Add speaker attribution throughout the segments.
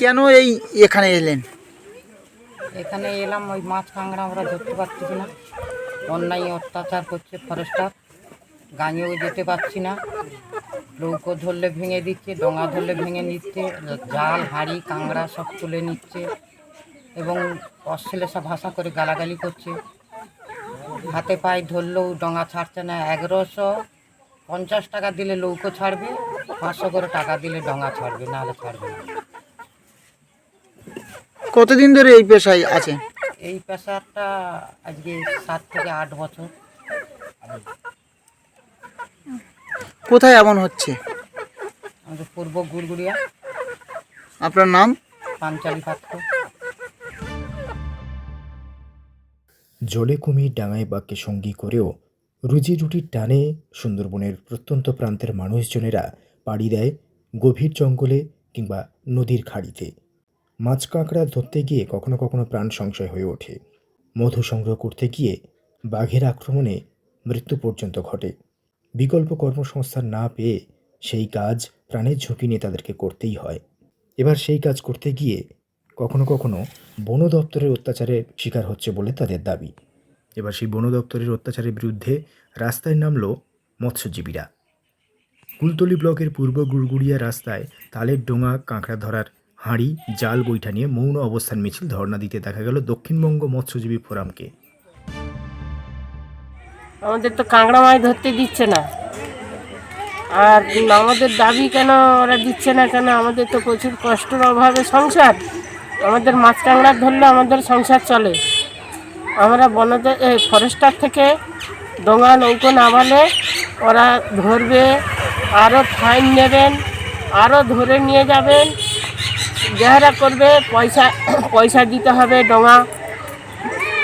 Speaker 1: কেন এই এখানে এলেন?
Speaker 2: এখানে এলাম, ওই মাছ কাঁকড়া আমরা ধরতে পারছি না। অন্যায় অত্যাচার করছে ফরেস্টার। গাঁয়েও যেতে পারছি না। নৌকো ধরলে ভেঙে দিচ্ছে ডোঙা ধরলে ভেঙে নিচ্ছে, জাল, হাঁড়ি, কাঁকড়া সব তুলে নিচ্ছে এবং অশ্লেষা ভাষা করে গালাগালি করছে। হাতে পায়ে ধরলেও ডোঙা ছাড়ছে না। এগারোশো পঞ্চাশ টাকা দিলে নৌকো ছাড়বে পাঁচশো করে টাকা দিলে ডোঙা ছাড়বে নাহলে ছাড়বে না।
Speaker 1: কতদিন ধরে এই পেশায় আছে?
Speaker 2: এই পেশাটা আজকে সাত থেকে আট বছর।
Speaker 1: কোথায় এমন হচ্ছে?
Speaker 2: আমাদের পূর্ব গুড়গুড়িয়া।
Speaker 1: আপনার নাম?
Speaker 2: পাঞ্চালি পাত্র।
Speaker 3: জলে কুমির ডাঙায় বাঘকে সঙ্গী করেও রুজি রুটির টানে সুন্দরবনের প্রত্যন্ত প্রান্তের মানুষজনেরা পাড়ি দেয় গভীর জঙ্গলে কিংবা নদীর খাড়িতে। মাছ কাঁকড়া ধরতে গিয়ে কখনো কখনো প্রাণ সংশয় হয়ে ওঠে। মধু সংগ্রহ করতে গিয়ে বাঘের আক্রমণে মৃত্যু পর্যন্ত ঘটে। বিকল্প কর্মসংস্থান না পেয়ে সেই কাজ প্রাণের ঝুঁকি নিয়ে তাদেরকে করতেই হয়। এবার সেই কাজ করতে গিয়ে কখনো কখনো বন দপ্তরের অত্যাচারের শিকার হচ্ছে বলে তাদের দাবি। এবার সেই বন দপ্তরের অত্যাচারের বিরুদ্ধে রাস্তায় নামলো মৎস্যজীবীরা। কুলতলি ব্লকের পূর্ব গুড়গুড়িয়া রাস্তায় তালের ডোঙা, কাঁকড়া ধরার হাঁড়ি, জাল বৈঠা নিয়ে মৌন অবস্থান মিছিল ধর্ণা দিতে দেখা গেল দক্ষিণবঙ্গ মৎস্যজীবী ফোরামকে।
Speaker 4: আমাদের তো কাঁকড়া মাছ ধরতে দিচ্ছে না। আর আমাদের দাবি কেন ওরা দিচ্ছে না কেন? আমাদের তো প্রচুর কষ্টের অভাবে সংসার। আমাদের মাছ কাঁকড়া ধরলে আমাদের সংসার চলে। আমরা বনদে ফরেস্টার থেকে ডোঙা নৌকো নামালে ওরা ধরবে। আরও ফাইন নেবেন আরও ধরে নিয়ে যাবেন। যাহারা করবে পয়সা পয়সা দিতে হবে ডোঙা।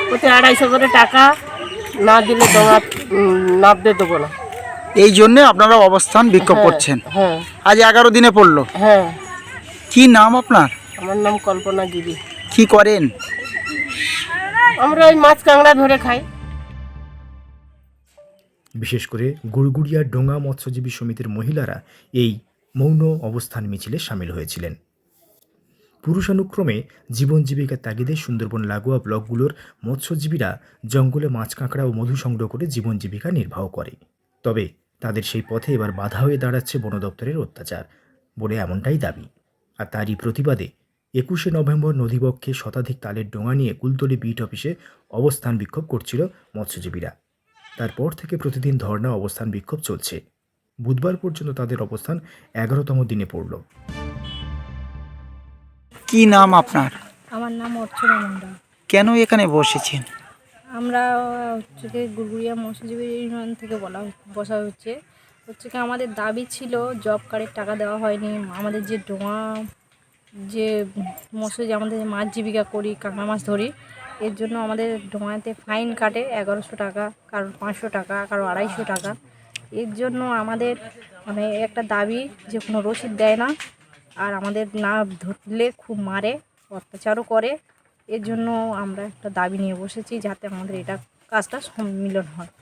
Speaker 4: প্রতি আড়াইশো করে টাকা না দিলে ডোঙা নামতে দেবো না।
Speaker 1: এই জন্য আপনারা অবস্থান বিক্ষোভ
Speaker 4: হ্যাঁ,
Speaker 1: করছেন।
Speaker 4: হ্যাঁ।
Speaker 1: আজ এগারো দিনে পড়ল।
Speaker 4: হ্যাঁ।
Speaker 1: কি নাম আপনার?
Speaker 4: আমার নাম কল্পনা দিদি
Speaker 1: কি করেন?
Speaker 4: আমরা ওই মাছ কাঁকড়া ধরে খাই।
Speaker 3: বিশেষ করে গুড়গুড়িয়া ডোঙা মৎস্যজীবী সমিতির মহিলারা এই মৌন অবস্থান মিছিলে সামিল হয়েছিলেন। পুরুষানুক্রমে জীবন জীবিকার তাগিদে সুন্দরবন লাগোয়া ব্লকগুলোর মৎস্যজীবীরা জঙ্গলে মাছ, কাঁকড়া ও মধু সংগ্রহ করে জীবন জীবিকা নির্বাহ করে। তবে তাদের সেই পথে এবার বাধা হয়ে দাঁড়াচ্ছে বন দপ্তরের অত্যাচার বলে এমনটাই দাবি। আর তারই প্রতিবাদে একুশে নভেম্বর নদীবক্ষে শতাধিক তালের ডোঙা নিয়ে কুলতলি বিট অফিসে অবস্থান বিক্ষোভ করছিল মৎস্যজীবীরা। তারপর থেকে প্রতিদিন ধর্ণা অবস্থান বিক্ষোভ চলছে। বুধবার পর্যন্ত তাদের অবস্থান এগারোতম দিনে পড়ল।
Speaker 1: কি নাম আপনার?
Speaker 5: আমার নাম অর্চনা মণ্ডল।
Speaker 1: কেন এখানে বসেছেন?
Speaker 5: আমরা হচ্ছে কি গুড়গুড়িয়া মৎস্যজীবী ইউনিয়ন থেকে বলা বসা হচ্ছে। হচ্ছে কি আমাদের দাবি ছিল জব কার্ডের টাকা দেওয়া হয়নি। আমাদের যে ডোঙা যে মৎস্য যে আমাদের মাছ জীবিকা করি কাঁকড়া মাছ ধরি এর জন্য আমাদের ডোঙাতে ফাইন কাটে, এগারোশো টাকা কারোর পাঁচশো টাকা, কারও আড়াইশো টাকা। এর জন্য আমাদের মানে একটা দাবি যে কোনো রসিদ দেয় না, আর আমাদের না ধরলে খুব মারে, অত্যাচারও করে। এর জন্য আমরা একটা দাবি নিয়ে বসেছি যাতে আমাদের এটা কাজটা সম্মিলন হয়।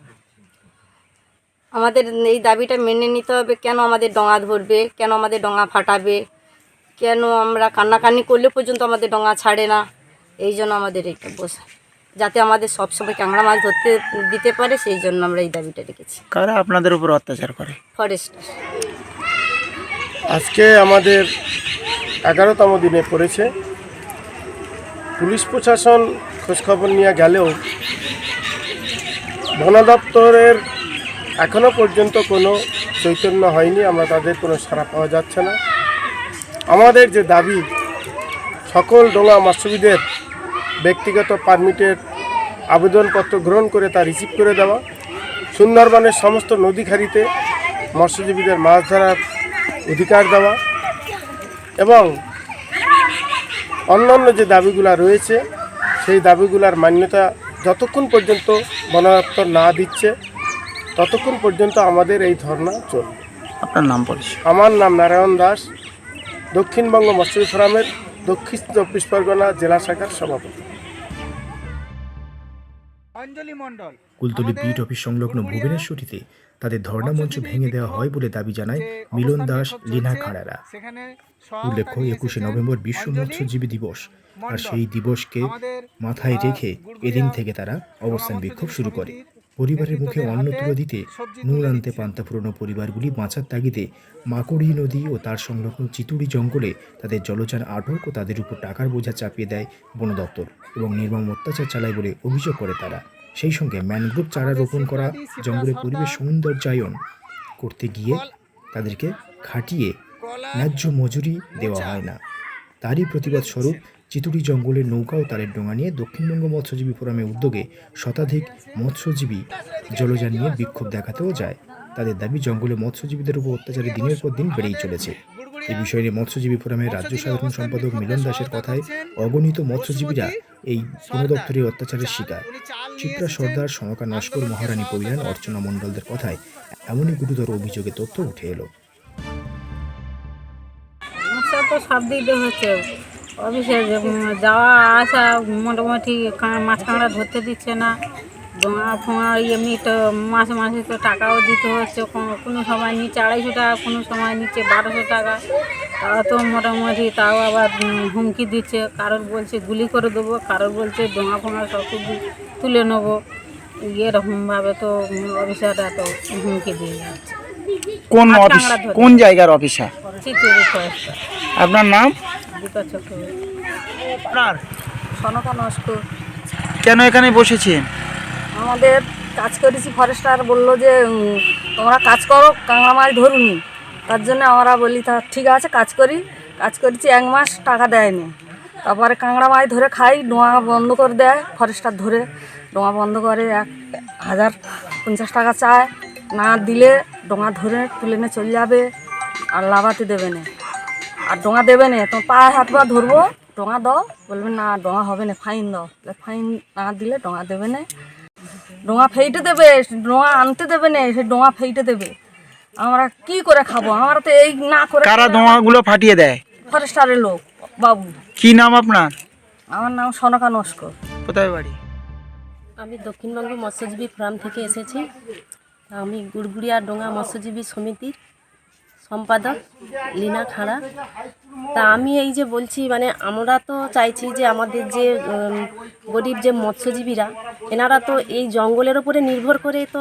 Speaker 6: আমাদের এই দাবিটা মেনে নিতে হবে, কেন আমাদের ডঙা ধরবে, কেন আমাদের ডঙা ফাটাবে, কেন আমরা কান্নাকান্নি করলে পর্যন্ত আমাদের ডঙা ছাড়ে না। এই জন্য আমাদের এটা বসে যাতে আমাদের সবসময় কাঁকড়া মাছ ধরতে দিতে পারে সেই জন্য আমরা এই দাবিটা রেখেছি।
Speaker 1: কারা আপনাদের উপর অত্যাচার করে?
Speaker 6: ফরেস্টার।
Speaker 7: আজকে আমাদের এগারোতম দিনে পড়েছে। পুলিশ প্রশাসন খোঁজখবর নিয়ে গেলেও বন দপ্তরের এখনও পর্যন্ত কোনো চৈতন্য হয়নি আমরা তাদের কোনো সাড়া পাওয়া যাচ্ছে না। আমাদের যে দাবি সকল ডোঙা মৎস্যবিদের ব্যক্তিগত পারমিটের আবেদনপত্র গ্রহণ করে তা রিসিভ করে দেওয়া। সুন্দরবনের সমস্ত নদী খাড়িতে মৎস্যজীবীদের মাছ ধরার অধিকার দেওয়া এবং অন্যান্য যে দাবিগুলো রয়েছে সেই দাবিগুলোর মান্যতা যতক্ষণ পর্যন্ত বন দপ্তর না দিচ্ছে ততক্ষণ পর্যন্ত আমাদের এই ধর্না চলবে।
Speaker 1: আপনার নাম পরিচয়
Speaker 7: আমার নাম নারায়ণ দাস। দক্ষিণবঙ্গ মৎস্য ফোরামের দক্ষিণ চব্বিশ পরগনা জেলা শাখার সভাপতি।
Speaker 1: অঞ্জলি মণ্ডল।
Speaker 3: কুলতলি বিট অফিস সংলগ্ন ভুবনেশ্বরীতে তাদের ধর্ণা মঞ্চ ভেঙে দেওয়া হয় বলে দাবি জানায় মিলন দাস লীনা খাড়ারা।
Speaker 1: সেখানে
Speaker 3: উল্লেখ্য একুশে নভেম্বর বিশ্ব মৎস্যজীবী দিবস আর সেই দিবসকে মাথায় রেখে এদিন থেকে তারা অবস্থান বিক্ষোভ শুরু করে। পরিবারের মুখে অন্ন তুলে দিতে নুন আনতে পান্তা পুরনো পরিবারগুলি বাঁচার তাগিদে মাকড়ি নদী ও তার সংলগ্ন চিতুড়ি জঙ্গলে তাদের জলযান আটক ও তাদের উপর টাকার বোঝা চাপিয়ে দেয় বন দপ্তর এবং নির্মম অত্যাচার চালায় বলে অভিযোগ করে তারা। সেই সঙ্গে ম্যানগ্রোভ চারা রোপণ করা জঙ্গলের পরিবেশ সৌন্দর্যায়ন করতে গিয়ে তাদেরকে খাটিয়ে ন্যায্য মজুরি দেওয়া হয় না। তারই প্রতিবাদ স্বরূপ চিতুড়ি জঙ্গলের নৌকা ও তারের ডোঙা নিয়ে দক্ষিণবঙ্গ মৎস্যজীবী ফোরামের উদ্যোগে শতাধিক মৎস্যজীবী জলযান নিয়ে বিক্ষোভ দেখাতেও যায়। তাদের দাবি, জঙ্গলে মৎস্যজীবীদের উপর অত্যাচারে দিনের পর দিন বেড়েই চলেছে। এই বিষয়ে নিয়ে মৎস্যজীবী ফোরামের রাজ্য সাধারণ সম্পাদক মিলন দাসের কথায় অগণিত মৎস্যজীবীরা এই বন দপ্তরের অত্যাচারের শিকার। চিত্রা সর্দার সনকা নস্কর মহারানী পরিয়ান অর্চনা মণ্ডলদের কথায় এমনই গুরুতর অভিযোগে তথ্য উঠে এলো।
Speaker 5: তো দিয়ে হচ্ছে। অফিসে যাওয়া আসা মোটামুটি মাছ কাঁকড়া ধরতে দিচ্ছে না। ডোঙা ফোঙা এমনি তো মাসে মাসে তো টাকাও দিতে হচ্ছে। কোনো- সময় নিচ্ছে আড়াইশো টাকা কোনো সময় নিচ্ছে বারোশো টাকা। তাও তো মোটামুটি তাও আবার হুমকি দিচ্ছে। কারোর বলছে গুলি করে দেবো কারোর বলছে ডোঙা ফোঙা সব কিছু তুলে নেব। এরকমভাবে তো অফিসাররা তো হুমকি দিয়ে যাচ্ছে।
Speaker 1: কোন অফিস কোন জায়গার অফিসার? আপনার নাম?
Speaker 5: দীপা চক্রবর্তী
Speaker 1: আপনার?
Speaker 6: সনকা নস্কর
Speaker 1: কেন এখানে বসেছেন?
Speaker 6: আমাদের কাজ করেছি ফরেস্টার বলল যে তোমরা কাজ করো কাঁকড়া মাছ ধরুনি। তার জন্য আমরা বলি তা ঠিক আছে কাজ করি। কাজ করেছি এক মাস টাকা দেয়নি। তারপরে কাঁকড়া মাছ ধরে খাই ডোঙা বন্ধ করে দেয় ফরেস্টার ধরে। ডোঙা বন্ধ করে এক হাজার পঞ্চাশ টাকা চায়। না দিলে ডোঙা ধরে তুলে নিয়ে চলে যাবে আর লাভাতে দেবে না। আর ডোঙা দেবে না তোমার পায়ে হাত পা ধরবো ডোঙা দাও বলবে না ডোঙা হবে না ফাইন দাও। ফাইন না দিলে ডোঙা দেবে না। ডোঙা ফেইটে দেবে ডোঙা আনতে দেবে না সে ডোঙা ফেইটে দেবে। আমরা কি করে খাব? আমরা তো এই না করে
Speaker 1: কারা দোঁয়াগুলো ফাটিয়ে দেয়?
Speaker 6: ফরেস্টারের লোক বাবু।
Speaker 1: কি নাম আপনার?
Speaker 6: আমার নাম সনকা নস্কর।
Speaker 1: কোথায় বাড়ি?
Speaker 8: আমি দক্ষিণবঙ্গ মৎস্যজীবী ফার্ম থেকে এসেছি। আমি গুড়গুড়িয়া ডোঙা মৎস্যজীবী সমিতির সম্পাদক লীনা খাড়া। তা আমি এই যে বলছি মানে আমরা তো চাইছি যে আমাদের যে গরিব যে মৎস্যজীবীরা, এনারা তো এই জঙ্গলের ওপরে নির্ভর করে তো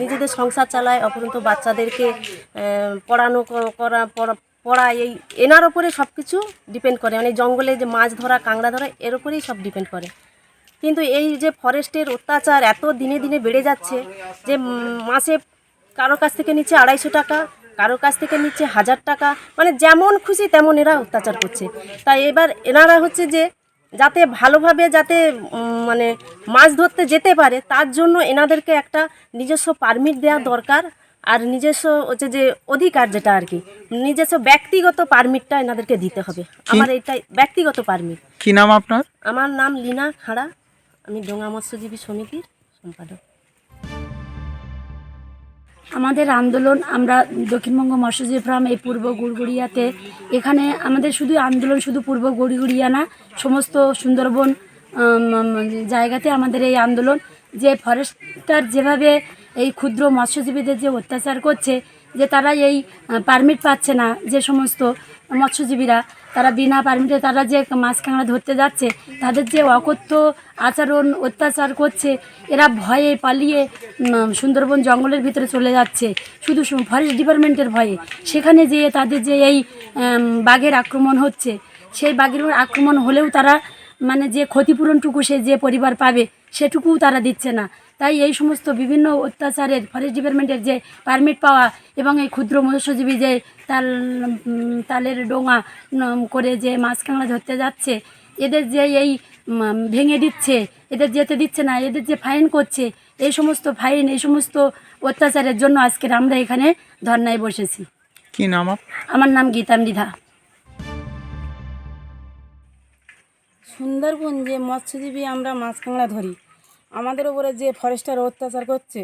Speaker 8: নিজেদের সংসার চালায়, অপরন্ত বাচ্চাদেরকে পড়ানো করা, পড়া- এই এনার ওপরে সব কিছু ডিপেন্ড করে। মানে জঙ্গলে যে মাছ ধরা, কাঁকড়া ধরা, এর ওপরেই সব ডিপেন্ড করে। কিন্তু এই যে ফরেস্টের অত্যাচার এত দিনে দিনে বেড়ে যাচ্ছে যে মাসে কারোর কাছ থেকে নিচ্ছে আড়াইশো টাকা কারোর কাছ থেকে নিচ্ছে হাজার টাকা মানে যেমন খুশি তেমন এরা অত্যাচার করছে। তাই এবার এনারা হচ্ছে যে যাতে ভালোভাবে যাতে মানে মাছ ধরতে যেতে পারে তার জন্য এনাদেরকে একটা নিজস্ব পারমিট দেওয়া দরকার আর নিজস্ব হচ্ছে যে অধিকার যেটা আর কি নিজস্ব ব্যক্তিগত পারমিটটা এনাদেরকে দিতে হবে। আমার এটাই ব্যক্তিগত পারমিট
Speaker 1: কি নাম আপনার?
Speaker 8: আমার নাম লীনা খাড়া আমি ডোঙা মৎস্যজীবী সমিতির সম্পাদক।
Speaker 9: আমাদের আন্দোলন, আমরা দক্ষিণবঙ্গ মৎস্যজীবী ফার্ম, এই পূর্ব গুড়গুড়িয়াতে, এখানে আমাদের শুধু আন্দোলন, শুধু পূর্ব গুড়গুড়িয়া না, সমস্ত সুন্দরবন জায়গাতে আমাদের এই আন্দোলন, যে ফরেস্টার যেভাবে এই ক্ষুদ্র মৎস্যজীবীদের যে অত্যাচার করছে যে তারা এই পারমিট পাচ্ছে না, যে সমস্ত মৎস্যজীবীরা, তারা বিনা পারমিটে তারা যে মাছ কাঁকড়া ধরতে যাচ্ছে, তাদের যে অকথ্য আচরণ, অত্যাচার করছে, এরা ভয়ে পালিয়ে সুন্দরবন জঙ্গলের ভিতরে চলে যাচ্ছে। শুধু ফরেস্ট ডিপার্টমেন্টের ভয়ে। সেখানে যেয়ে তাদের যে এই বাঘের আক্রমণ হচ্ছে, সেই বাঘের আক্রমণ হলেও তারা মানে যে ক্ষতিপূরণটুকু সে যে পরিবার পাবে, সেটুকুও তারা দিচ্ছে না। তাই এই সমস্ত বিভিন্ন অত্যাচারের ফরেস্ট ডিপার্টমেন্টের যে পারমিট পাওয়া এবং এই ক্ষুদ্র মৎস্যজীবী যে তাল তালের ডোঙা করে যে মাছ কাঁকড়া ধরতে যাচ্ছে এদের যে এই ভেঙে দিচ্ছে এদের যেতে দিচ্ছে না এদের যে ফাইন করছে এই সমস্ত ফাইন এই সমস্ত অত্যাচারের জন্য আজকের আমরা এখানে ধর্নায় বসেছি।
Speaker 1: কি নাম
Speaker 9: আমার নাম গীতা মৃধা।
Speaker 5: সুন্দরবন যে মৎস্যজীবী আমরা মাছ কাঁকড়া ধরি আমাদের উপরে যে ফরেস্টার অত্যাচার করছে,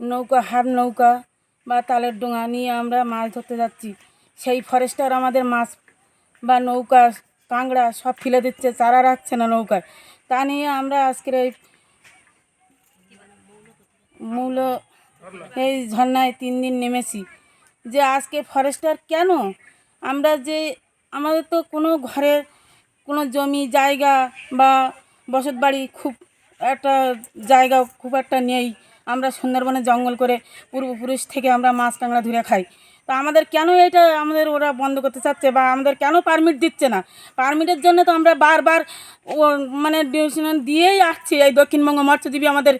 Speaker 5: নৌকা, হাফ নৌকা বা তালের ডোঙা নিয়ে আমরা মাছ ধরতে যাচ্ছি, সেই ফরেস্টার আমাদের মাছ বা নৌকা, কাঁকড়া সব ফেলে দিচ্ছে, চারা রাখছে না নৌকায়। তা নিয়ে আমরা আজকের এই
Speaker 10: মূল এই ঝর্নায় তিন দিন নেমেছি। যে আজকে ফরেস্টার কেন? আমরা যে আমাদের তো কোনো ঘরের কোনো জমি, জায়গা বা বসত বাড়ি খুব একটা জায়গা খুব একটা নেই। আমরা সুন্দরবনে জঙ্গল করে পূর্বপুরুষ থেকে আমরা মাছ কাঁকড়া ধরে খাই। তা আমাদের কেন এটা আমাদের ওরা বন্ধ করতে চাচ্ছে বা আমাদের কেন পারমিট দিচ্ছে না? পারমিটের জন্য তো আমরা বারবার ও মানে ডিউশন দিয়েই আসছি। এই দক্ষিণবঙ্গ মৎস্যজীবী আমাদের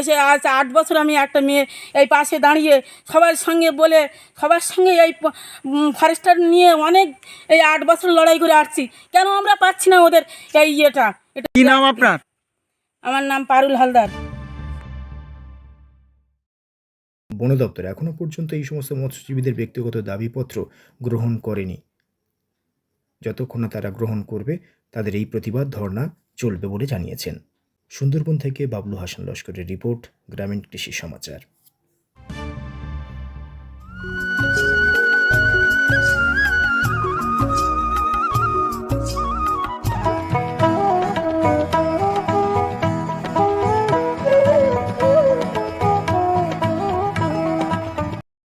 Speaker 10: এসে আজ আট বছর আমি একটা মেয়ে এই পাশে দাঁড়িয়ে সবার সঙ্গে বলে, সবার সঙ্গে এই ফরেস্টার নিয়ে অনেক এই আট বছর লড়াই করে আসছি। কেন আমরা পাচ্ছি না ওদের এই ইয়েটা? এটা
Speaker 1: কি নাম আপনার?
Speaker 10: আমার নাম পারুল হালদার।
Speaker 3: বন দপ্তর এখনও পর্যন্ত এই সমস্ত মৎস্যজীবীদের ব্যক্তিগত দাবিপত্র গ্রহণ করেনি। যতক্ষণ না তারা গ্রহণ করবে, তাদের এই প্রতিবাদ ধর্ণা চলবে বলে জানিয়েছেন। সুন্দরবন থেকে বাবলু হাসান লস্করের রিপোর্ট, গ্রামীণ কৃষি সমাচার।